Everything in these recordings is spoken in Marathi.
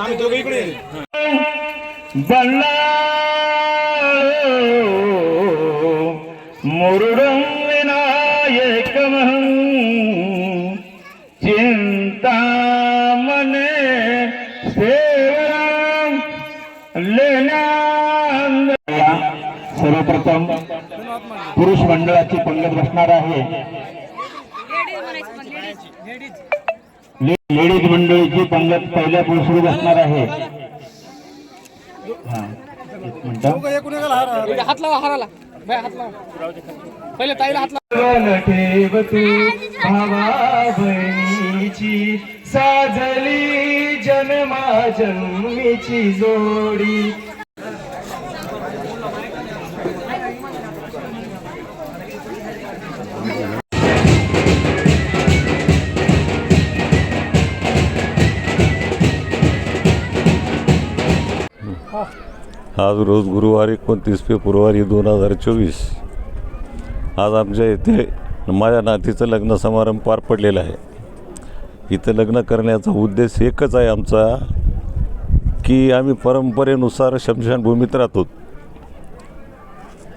आम्ही दोघे इकडे मुरुडं विनायकमहं चिन्तामणे सेवरां लेण्यां सर्वप्रथम पुरुष मंडळाची पंगत बसणार आहे. लेडीज मंडळीची पंगत पहिल्या पुरुषी बसणार आहे. पहिले ताईला हात ठेव तू भावा बहिणीची साजली जन्मा जन्मीची जोडी. आज रोज गुरुवार एकोणतीस फेब्रुवारी दोन हजार चोवीस. आज आमच्या इथे माझ्या नातीचं लग्न समारंभ पार पडलेला आहे. इथं लग्न करण्याचा उद्देश एकच आहे आमचा की आम्ही परंपरेनुसार शमशानभूमीत राहतो.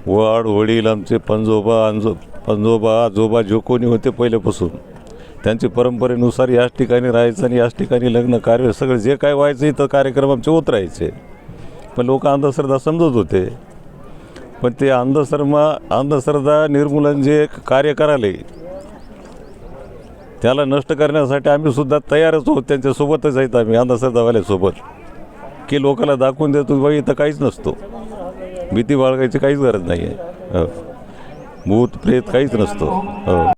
वाढ वडील आमचे पंजोबा अंजो पंजोबा आजोबा जो कोणी होते पहिल्यापासून त्यांची परंपरेनुसार याच ठिकाणी राहायचं आणि याच ठिकाणी लग्न कार्य सगळं जे काय व्हायचं इथं कार्यक्रम आमचे होत राहायचे. पण लोक अंधश्रद्धा समजत होते. पण ते अंधश्रमा अंधश्रद्धा निर्मूलन जे कार्य कराले त्याला नष्ट करण्यासाठी आम्ही सुद्धा तयारच आहोत. त्यांच्यासोबतच आहेत आम्ही अंधश्रद्धावाल्यासोबत. की लोकांना दाखवून देतो बाई इथं काहीच नसतो. भीती बाळगायची काहीच गरज नाही आहे हो. भूत प्रेत काहीच नसतो. हो.